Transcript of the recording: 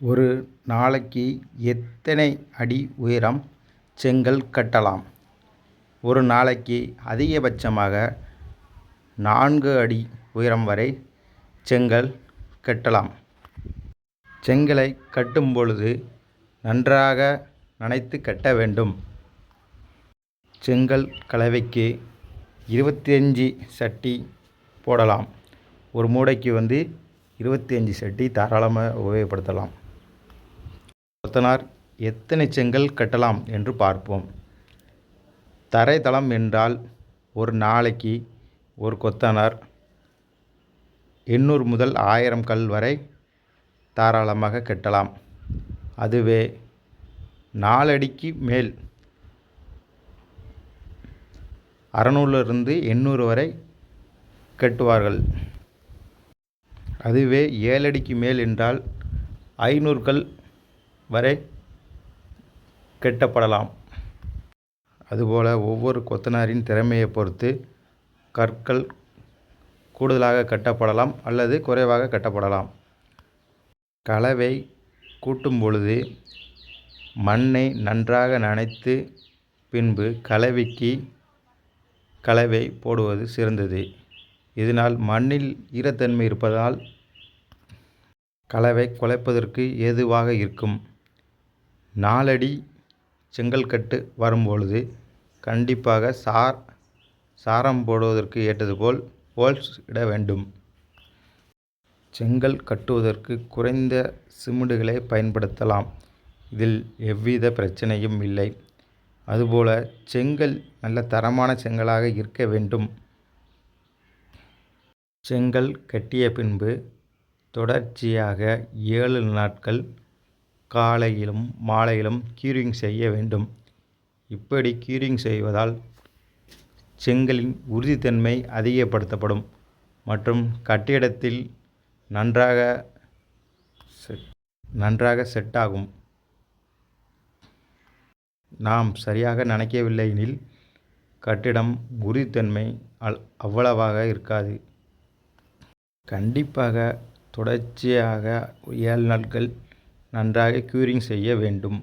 ஒரு நாளைக்கு எத்தனை அடி உயரம் செங்கல் கட்டலாம்? ஒரு நாளைக்கு அதிகபட்சமாக நான்கு அடி உயரம் வரை செங்கல் கட்டலாம். செங்கலை கட்டும் பொழுது நன்றாக நனைத்து கட்ட வேண்டும். செங்கல் கலவைக்கு இருபத்தி அஞ்சு சட்டி போடலாம். ஒரு மூடைக்கு வந்து இருபத்தி அஞ்சு சட்டி தாராளமாக உபயோகப்படுத்தலாம். கொத்தனார் எத்தனை செங்கல் கட்டலாம் என்று பார்ப்போம். தரைத்தளம் என்றால் ஒரு நாளைக்கு ஒரு கொத்தனார் எண்ணூறு முதல் ஆயிரம் கல் வரை தாராளமாக கட்டலாம். அதுவே நாலடிக்கு மேல் அறநூறுலேருந்து எண்ணூறு வரை கட்டுவார்கள். அதுவே ஏழடிக்கு மேல் என்றால் ஐநூறு கல் வரை கெட்டப்படலாம். அதுபோல் ஒவ்வொரு கொத்தனாரின் திறமையை பொறுத்து கற்கள் கூடுதலாக கட்டப்படலாம் அல்லது குறைவாக கட்டப்படலாம். கலவை கூட்டும் பொழுது மண்ணை நன்றாக நனைத்து பின்பு கலவைக்கு கலவை போடுவது சிறந்தது. இதனால் மண்ணில் ஈரத்தன்மை இருப்பதால் கலவை குலைப்பதற்கு ஏதுவாக இருக்கும். நாலடி செங்கல் கட்டு வரும்பொழுது கண்டிப்பாக சார் சாரம் போடுவதற்கு ஏற்றது போல் ஹோல்ஸ் இட வேண்டும். செங்கல் கட்டுவதற்கு குறைந்த சிமெண்டுகளை பயன்படுத்தலாம். இதில் எவ்வித பிரச்சனையும் இல்லை. அதுபோல் செங்கல் நல்ல தரமான செங்கலாக இருக்க வேண்டும். செங்கல் கட்டிய பின்பு தொடர்ச்சியாக ஏழு நாட்கள் காலையிலும் மாலையிலும் க்யூரிங் செய்ய வேண்டும். இப்படி க்யூரிங் செய்வதால் செங்கலின் உறுதித்தன்மை அதிகப்படுத்தப்படும் மற்றும் கட்டிடத்தில் நன்றாக செட் நன்றாக செட் ஆகும். நாம் சரியாக நினைக்கவில்லை எனில் கட்டிடம் உறுதித்தன்மை அவ்வளவாக இருக்காது. கண்டிப்பாக தொடர்ச்சியாக ஏழு நாட்கள் நன்றாக க்யூரிங் செய்ய வேண்டும்.